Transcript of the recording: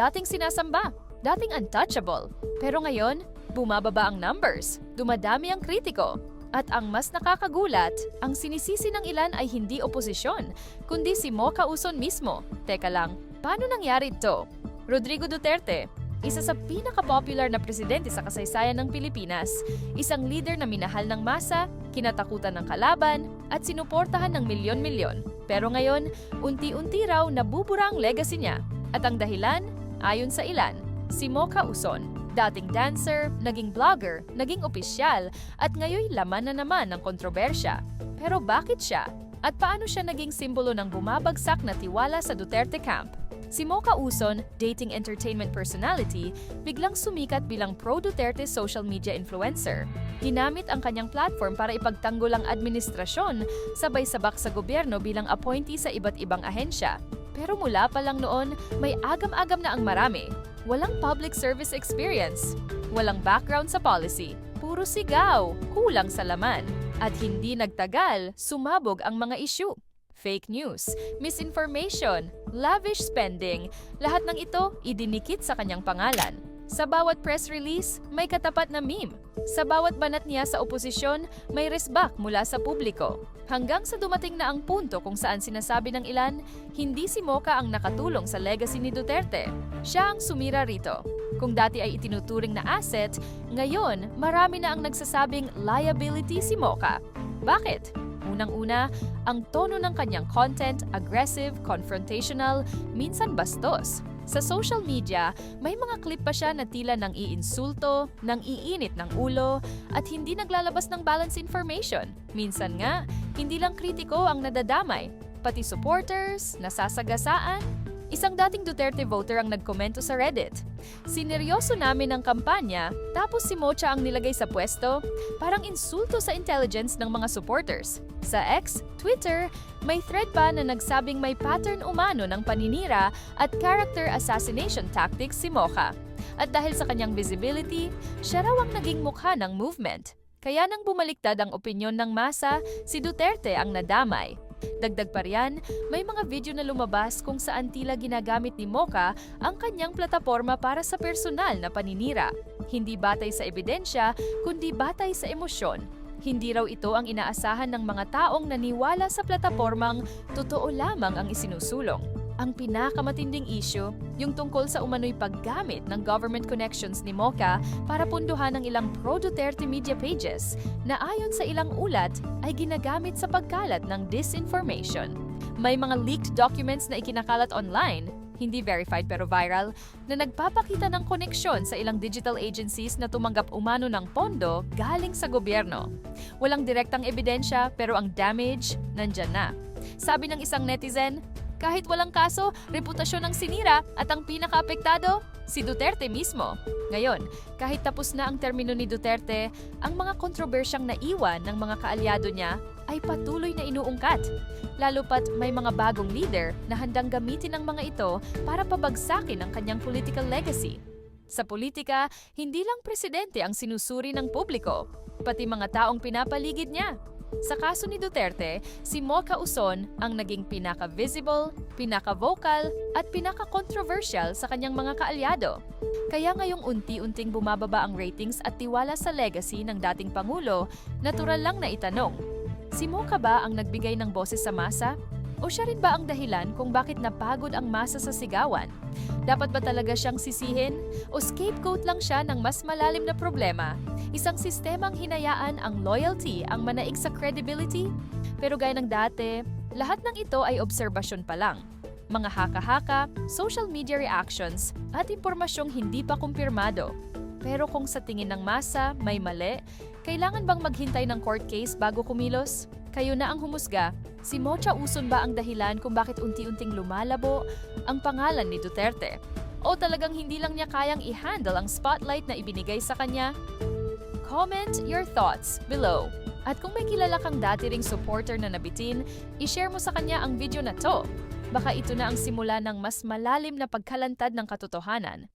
dating sinasamba, dating untouchable. Pero ngayon, bumababa ang numbers, dumadami ang kritiko. At ang mas nakakagulat, ang sinisisi ng ilan ay hindi oposisyon, kundi si Mocha Uson mismo. Teka lang, paano nangyari ito? Rodrigo Duterte, isa sa pinaka-popular na presidente sa kasaysayan ng Pilipinas, isang leader na minahal ng masa, kinatakutan ng kalaban, at sinuportahan ng milyon-milyon. Pero ngayon, unti-unti raw nabubura ang legacy niya. At ang dahilan, ayon sa ilan, si Mocha Uson. Dating dancer, naging vlogger, naging opisyal, at ngayon laman na naman ng kontrobersya. Pero bakit siya? At paano siya naging simbolo ng bumabagsak na tiwala sa Duterte camp? Si Mocha Uson, dating entertainment personality, biglang sumikat bilang pro-Duterte social media influencer. Ginamit ang kanyang platform para ipagtanggol ang administrasyon, sabay sabak sa gobyerno bilang appointee sa iba't ibang ahensya. Pero mula pa lang noon, may agam-agam na ang marami. Walang public service experience, walang background sa policy, puro sigaw, kulang sa laman. At hindi nagtagal, sumabog ang mga issue. Fake news, misinformation, lavish spending, lahat ng ito idinikit sa kanyang pangalan. Sa bawat press release, may katapat na meme. Sa bawat banat niya sa oposisyon, may resback mula sa publiko. Hanggang sa dumating na ang punto kung saan sinasabi ng ilan, hindi si Mocha ang nakatulong sa legacy ni Duterte. Siya ang sumira rito. Kung dati ay itinuturing na asset, ngayon marami na ang nagsasabing liability si Mocha. Bakit? Unang-una, ang tono ng kanyang content, aggressive, confrontational, minsan bastos. Sa social media, may mga clip pa siya na tila nang iinsulto, nang iinit ng ulo, at hindi naglalabas ng balance information. Minsan nga, hindi lang kritiko ang nadadamay, pati supporters, nasasagasaan, Isang dating Duterte voter ang nagkomento sa Reddit. Sineryoso namin ang kampanya, tapos si Mocha ang nilagay sa pwesto, parang insulto sa intelligence ng mga supporters. Sa X, Twitter, may thread pa na nagsabing may pattern umano ng paninira at character assassination tactics si Mocha. At dahil sa kanyang visibility, siya raw ang naging mukha ng movement. Kaya nang bumaliktad ang opinyon ng masa, si Duterte ang nadamay. Dagdag pa riyan, may mga video na lumabas kung saan tila ginagamit ni Mocha ang kanyang plataforma para sa personal na paninira. Hindi batay sa ebidensya, kundi batay sa emosyon. Hindi raw ito ang inaasahan ng mga taong naniwala sa platapormang totoo lamang ang isinusulong. Ang pinakamatinding issue, yung tungkol sa umano'y paggamit ng government connections ni Mocha para punduhan ang ilang pro-Duterte media pages na ayon sa ilang ulat ay ginagamit sa pagkalat ng disinformation. May mga leaked documents na ikinakalat online, hindi verified pero viral, na nagpapakita ng koneksyon sa ilang digital agencies na tumanggap umano ng pondo galing sa gobyerno. Walang direktang ebidensya pero ang damage nandyan na. Sabi ng isang netizen, kahit walang kaso, reputasyon ang sinira at ang pinakaapektado, si Duterte mismo. Ngayon, kahit tapos na ang termino ni Duterte, ang mga kontrobersyang naiwan ng mga kaalyado niya ay patuloy na inuungkat. Lalo pat may mga bagong leader na handang gamitin ang mga ito para pabagsakin ang kanyang political legacy. Sa politika, hindi lang presidente ang sinusuri ng publiko, pati mga taong pinapaligid niya. Sa kaso ni Duterte, si Mocha Uson ang naging pinaka-visible, pinaka-vocal, at pinaka-controversial sa kanyang mga kaalyado. Kaya ngayong unti-unting bumababa ang ratings at tiwala sa legacy ng dating Pangulo, natural lang na itanong, si Mocha ba ang nagbigay ng boses sa masa? O siya rin ba ang dahilan kung bakit napagod ang masa sa sigawan? Dapat ba talaga siyang sisihin? O scapegoat lang siya ng mas malalim na problema? Isang sistemang hinayaan ang loyalty ang manaig sa credibility? Pero gaya ng dati, lahat ng ito ay obserbasyon pa lang. Mga haka-haka, social media reactions, at impormasyong hindi pa kumpirmado. Pero kung sa tingin ng masa may mali, kailangan bang maghintay ng court case bago kumilos? Kayo na ang humusga. Si Mocha Uson ba ang dahilan kung bakit unti-unting lumalabo ang pangalan ni Duterte? O talagang hindi lang niya kayang i-handle ang spotlight na ibinigay sa kanya? Comment your thoughts below. At kung may kilala kang dati ring supporter na nabitin, i-share mo sa kanya ang video na to. Baka ito na ang simula ng mas malalim na pagkalantad ng katotohanan.